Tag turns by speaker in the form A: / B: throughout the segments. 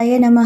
A: అయ నమ.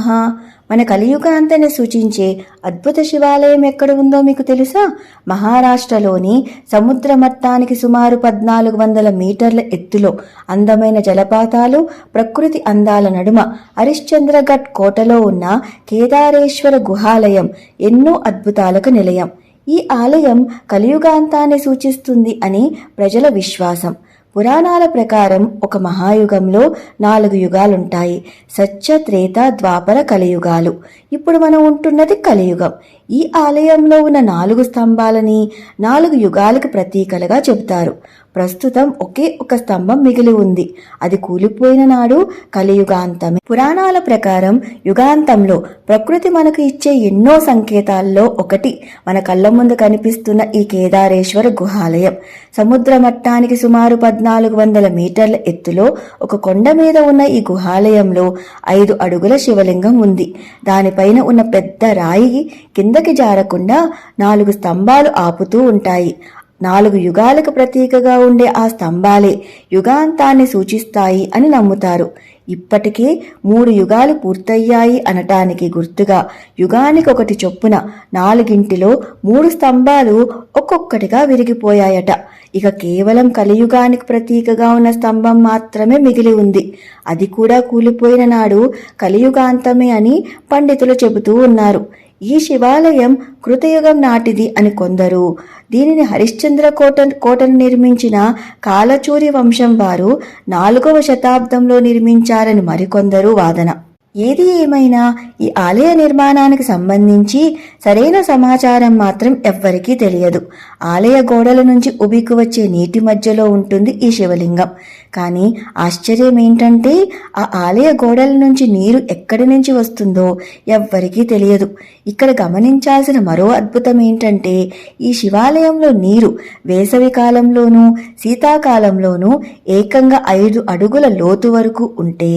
A: మన కలియుగాంతని సూచించే అద్భుత శివాలయం ఎక్కడ ఉందో మీకు తెలుసా? మహారాష్ట్రలోని సముద్ర మట్టానికి సుమారు పద్నాలుగు వందల మీటర్ల ఎత్తులో అందమైన జలపాతాలు ప్రకృతి అందాల నడుమ హరిశ్చంద్రఘట్ కోటలో ఉన్న కేదారేశ్వర గుహాలయం ఎన్నో అద్భుతాలకు నిలయం. ఈ ఆలయం కలియుగాంతాన్ని సూచిస్తుంది అని ప్రజల విశ్వాసం. పురాణాల ప్రకారం ఒక మహాయుగంలో నాలుగు యుగాలుంటాయి. సత్య త్రేత ద్వాపర కలియుగాలు. ఇప్పుడు మనం ఉంటున్నది కలియుగం. ఈ ఆలయంలో ఉన్న నాలుగు స్తంభాలని నాలుగు యుగాలకు ప్రతీకలుగా చెబుతారు. ప్రస్తుతం ఒకే ఒక స్తంభం మిగిలి ఉంది. అది కూలిపోయిన నాడు కలియుగాంతమే. పురాణాల ప్రకారం యుగాంతంలో ప్రకృతి మనకు ఇచ్చే ఎన్నో సంకేతాల్లో ఒకటి మన కళ్ళ ముందు కనిపిస్తున్న ఈ కేదారేశ్వర గుహాలయం. సముద్ర మట్టానికి సుమారు పద్నాలుగు వందల మీటర్ల ఎత్తులో ఒక కొండ మీద ఉన్న ఈ గుహాలయంలో ఐదు అడుగుల శివలింగం ఉంది. దానిపైన ఉన్న పెద్ద రాయి కిందకి జారకుండా నాలుగు స్తంభాలు ఆపుతూ ఉంటాయి. నాలుగు యుగాలకు ప్రతీకగా ఉండే ఆ స్తంభాలే యుగాంతాన్ని సూచిస్తాయి అని నమ్ముతారు. ఇప్పటికే మూడు యుగాలు పూర్తయ్యాయి అనటానికి గుర్తుగా యుగానికి ఒకటి చొప్పున నాలుగింటిలో మూడు స్తంభాలు ఒక్కొక్కటిగా విరిగిపోయాయట. ఇక కేవలం కలియుగానికి ప్రతీకగా ఉన్న స్తంభం మాత్రమే మిగిలి ఉంది. అది కూడా కూలిపోయిన నాడు కలియుగాంతమే అని పండితులు చెబుతూ ఉన్నారు. ఈ శివాలయం కృతయుగం నాటిది అని కొందరు. దీనిని హరిశ్చంద్ర కోట కోటను నిర్మించిన కాలచూరి వంశం వారు నాలుగవ శతాబ్దంలో నిర్మించారని మరికొందరు వాదన. ఏది ఏమైనా ఈ ఆలయ నిర్మాణానికి సంబంధించి సరైన సమాచారం మాత్రం ఎవ్వరికీ తెలియదు. ఆలయ గోడల నుంచి ఉబికి వచ్చే నీటి మధ్యలో ఉంటుంది ఈ శివలింగం. కానీ ఆశ్చర్యం ఏంటంటే ఆ ఆలయ గోడల నుంచి నీరు ఎక్కడి నుంచి వస్తుందో ఎవ్వరికీ తెలియదు. ఇక్కడ గమనించాల్సిన మరో అద్భుతం ఏంటంటే ఈ శివాలయంలో నీరు వేసవి కాలంలోనూ శీతాకాలంలోనూ ఏకంగా ఐదు అడుగుల లోతు వరకు ఉంటే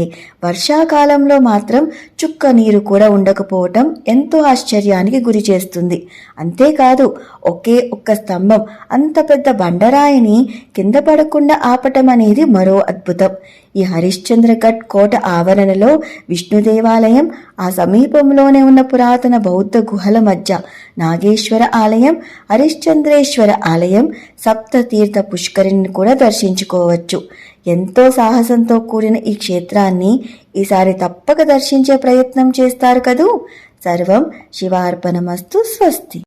A: వర్షాకాలంలో మాత్రం చుక్క నీరు కూడా ఉండకపోవటం ఎంతో ఆశ్చర్యానికి గురి చేస్తుంది. అంతేకాదు ఒకే ఒక్క స్తంభం అంత పెద్ద బండరాయిని కింద పడకుండా ఆపటం అనేది మరో అద్భుతం. ఈ హరిశ్చంద్రఘట్ కోట ఆవరణలో విష్ణు దేవాలయం ఆ సమీపంలోనే ఉన్న పురాతన బౌద్ధ గుహల మధ్య నాగేశ్వర ఆలయం హరిశ్చంద్రేశ్వర ఆలయం సప్త తీర్థ పుష్కరిని కూడా దర్శించుకోవచ్చు. ఎంతో సాహసంతో కూడిన ఈ క్షేత్రాన్ని ఈసారి తప్పక దర్శించే ప్రయత్నం చేస్తారు కదూ? సర్వం శివార్పణమస్తు స్వస్తి.